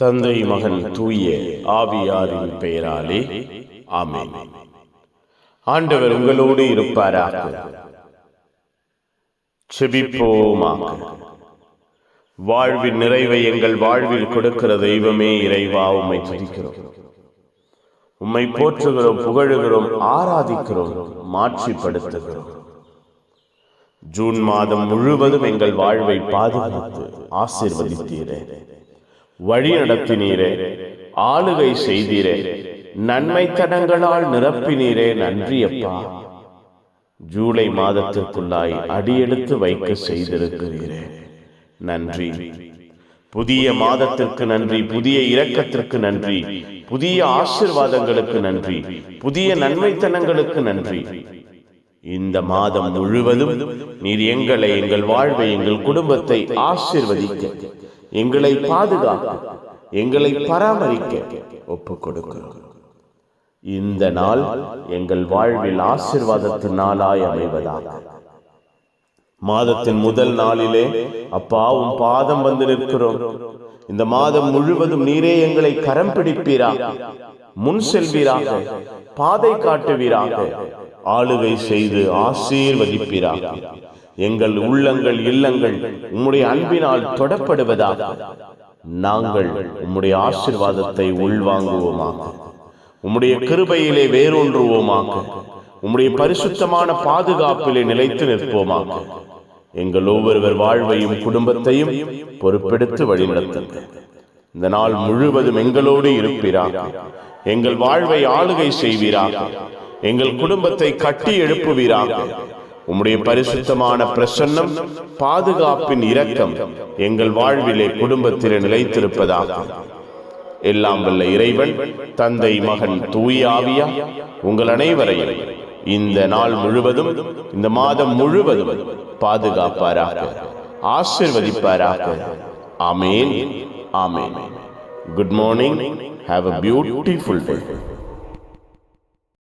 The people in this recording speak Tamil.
தந்தை மகன் தூய ஆவியாரின் பெயராலே ஆமென். ஆண்டவர் உங்களோடு இருப்பாராக. செபிப்போமாக. வாழ்வின் நிறைவை எங்கள் வாழ்வில் கொடுக்கிற தெய்வமே இறைவா உம்மை துதிக்கிறோம். உம்மை போற்றுகிறோம் புகழுகிறோம் ஆராதிக்கிறோம் மாட்சிப்படுத்துகிறோம். ஜூன் மாதம் முழுவதும் எங்கள் வாழ்வை பாதுகாத்து ஆசீர்வதித்தீரே. வழி நடத்தினீரே ஆளுகை செய்தீரே நன்மைத்தனங்களால் நிரப்பினீரே நன்றியப்பா. ஜூலை மாதத்திற்குள்ளாய் அடியெடுத்து வைக்க செய்திருக்கிறீரே. நன்றி. புதிய மாதத்திற்கு நன்றி புதிய இரக்கத்திற்கு நன்றி புதிய ஆசிர்வாதங்களுக்கு நன்றி புதிய நன்மைத்தனங்களுக்கு நன்றி. இந்த மாதம் முழுவதும் நீர் எங்களை எங்கள் வாழ்வை எங்கள் குடும்பத்தை ஆசிர்வதிக்க. எங்களை பாதுகாக்க எங்களை பராமரிக்க ஒப்பு கொடுக்கிறோம் இந்த நாள் எங்கள் வாழ்வில் ஆசிர்வாதத்தின் நாளாய் அமைவதாக. மாதத்தின் முதல் நாளிலே அப்பாவும் பாதம் வந்து நிற்கிறோம். இந்த மாதம் முழுவதும் நீரே எங்களை கரம் பிடிப்பீரா முன் செல்வீராக பாதை காட்டுவீராக. ஆளுகை செய்து ஆசீர்வதிப்பீராக. எங்கள் உள்ளங்கள் இல்லங்கள் உம்முடைய அன்பினால் தொடப்படுவதாக. நாங்கள் உம்முடைய ஆசிர்வாதத்தை உள்வாங்குவோமாக. உம்முடைய கிருபையிலே வேரூன்றுவோமாக. உம்முடைய பரிசுத்தமான பாதுகாப்பிலே நிலைத்து நிற்போமாக. எங்கள் ஒவ்வொருவர் வாழ்வையும் குடும்பத்தையும் பொறுப்பெடுத்து வழிநடத்துங்க இந்த நாள் முழுவதும் எங்களோடு இருப்பீராக. எங்கள் வாழ்வை ஆளுகை செய்வீராக. எங்கள் குடும்பத்தை கட்டி எழுப்புவீராக. உம்முடைய பரிசுத்தமான பிரசன்னம் பாதுகாப்பின் இரக்கம் எங்கள் வாழ்விலே குடும்பத்திலே நிலைத்திருப்பதாக. எல்லாம் வல்ல இறைவன் தந்தை மகன் தூய ஆவியா உங்கள் அனைவரையும் இந்த நாள் முழுவதும் இந்த மாதம் முழுவதும் பாதுகாப்பாராக ஆசிர்வதிப்பாராக. ஆமேன் ஆமேன் good morning have a beautiful day